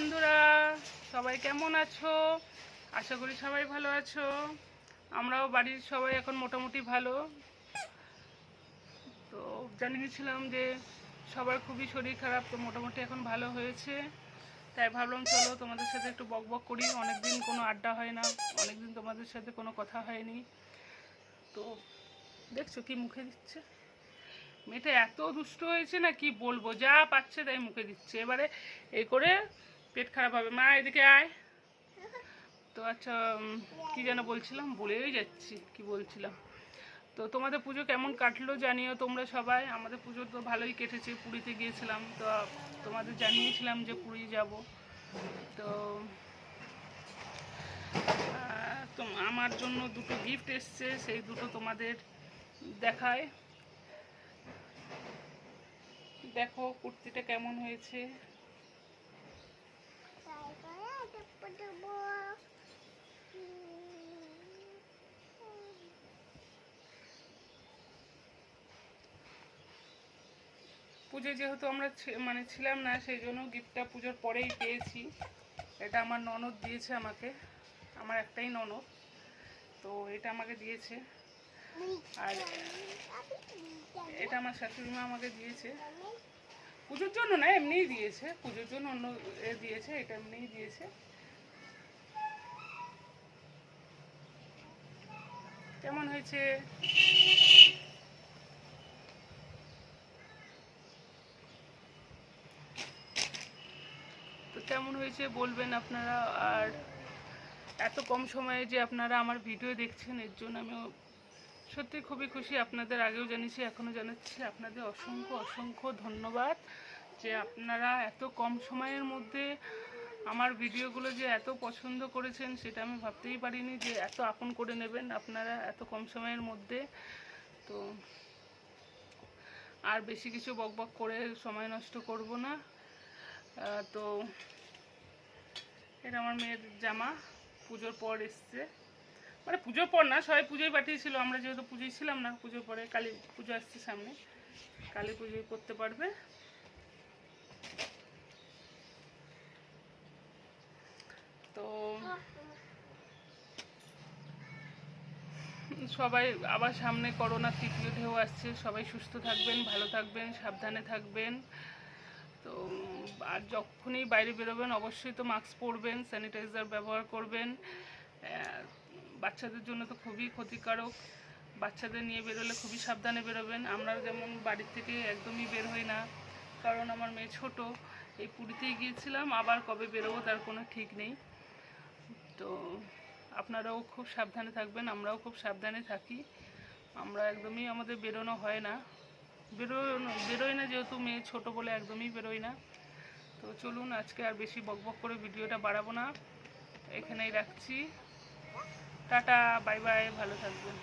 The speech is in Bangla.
বন্ধুরা, সবাই কেমন আছো? আশা করি সবাই ভালো আছো। আমরাও বাড়ির সবাই এখন মোটামুটি ভালো। তো জানিয়েছিলাম যে সবার খুবই শরীর খারাপ, তো মোটামুটি এখন ভালো হয়েছে। তাই ভাবলাম, চলো তোমাদের সাথে একটু বক বক করি। অনেকদিন কোনো আড্ডা হয় না, অনেকদিন তোমাদের সাথে কোনো কথা হয়নি। তো দেখছ কি মুখে দিচ্ছে? মেয়েটা এত দুষ্ট হয়েছে না, কি বলব? যা পাচ্ছে তাই মুখে দিচ্ছে। এবারে এ করে পেট খারাপ হবে। মা, এদিকে আয়। তো আচ্ছা কি যেন বলছিলাম? বলেই যাচ্ছি, কি বলছিলাম? তো তোমাদের পুজো কেমন কাটলো জানিও তোমরা সবাই। আমাদের পুজো তো ভালোই কেটেছে, পুরীতে গিয়েছিলাম। তো তোমাদের জানিয়েছিলাম যে পুরী যাব। তো আমার জন্য দুটো গিফট এসছে, সেই দুটো তোমাদের দেখায়। দেখো, কুর্তিটা কেমন হয়েছে। পুজো যেহেতু আমরা মানে ছিলাম না, সেই জন্য গিফটটা পুজোর পরেই পেয়েছি। এটা আমার ননদ দিয়েছে আমাকে। আমার একটাই ননদ। তো এটা আমাকে দিয়েছে। আর এটা আমার শাশুড়ি মা আমাকে দিয়েছে। পুজোর জন্য না, এমনিই দিয়েছে। পুজোর জন্য অন্য দিয়েছে, এটা এমনিই দিয়েছে। কেমন হয়েছে? তো কেমন হয়েছে বলবেন আপনারা? আর এত কম সময়ে যে আপনারা আমার ভিডিও দেখছেন, এর জন্য আমিও সত্যি খুবই খুশি। আপনাদের আগেও জানিয়েছি, এখনও জানাচ্ছি। আপনাদের অসংখ্য অসংখ্য ধন্যবাদ যে আপনারা এত কম সময়ের মধ্যে আমার ভিডিওগুলো যে এত পছন্দ করেছেন, সেটা আমি ভাবতেই পারিনি যে এত আপন করে নেবেন আপনারা এত কম সময়ের মধ্যে। তো আর বেশি কিছু বকবক করে সময় নষ্ট করব না। তো এটা আমার মেয়ের জামা, পুজোর পর এসছে। মানে পুজোর পর না, সবাই পুজোয় পাঠিয়েছিল, আমরা যেহেতু পুজোয় ছিলাম না, পুজোর পরে কালী পুজো আসছে সামনে, কালী পুজোয় করতে পারবে তো সবাই আবার সামনে করোনার তৃতীয় ঢেউ আসছে, সবাই সুস্থ থাকবেন, ভালো থাকবেন, সাবধানে থাকবেন। তো, আর যখনই বাইরে বেরোবেন, অবশ্যই তো মাস্ক পরবেন স্যানিটাইজার ব্যবহার করবেন। বাচ্চাদের জন্য তো খুবই ক্ষতিকারক। বাচ্চাদের নিয়ে বেরোলে খুবই সাবধানে বেরোবেন। আমরা যেমন বাড়ির থেকে একদমই বের হই না, কারণ আমার মেয়ে ছোট, এই পুরীতেই গিয়েছিলাম, আবার কবে বেরোবো তার কোনো ঠিক নেই। তো আপনারাও খুব সাবধানে থাকবেন, আমরাও খুব সাবধানে থাকি। আমরা একদমই আমাদের বেরোনো হয় না। বেরোনো বেরোয় না যেহেতু মেয়ে ছোট বলে একদমই বেরোয় না। তো চলুন, আজকে আর বেশি বকবক করে ভিডিওটা বাড়াবো না। এখানেই রাখছি। টাটা, বাই বাই, ভালো থাকবেন।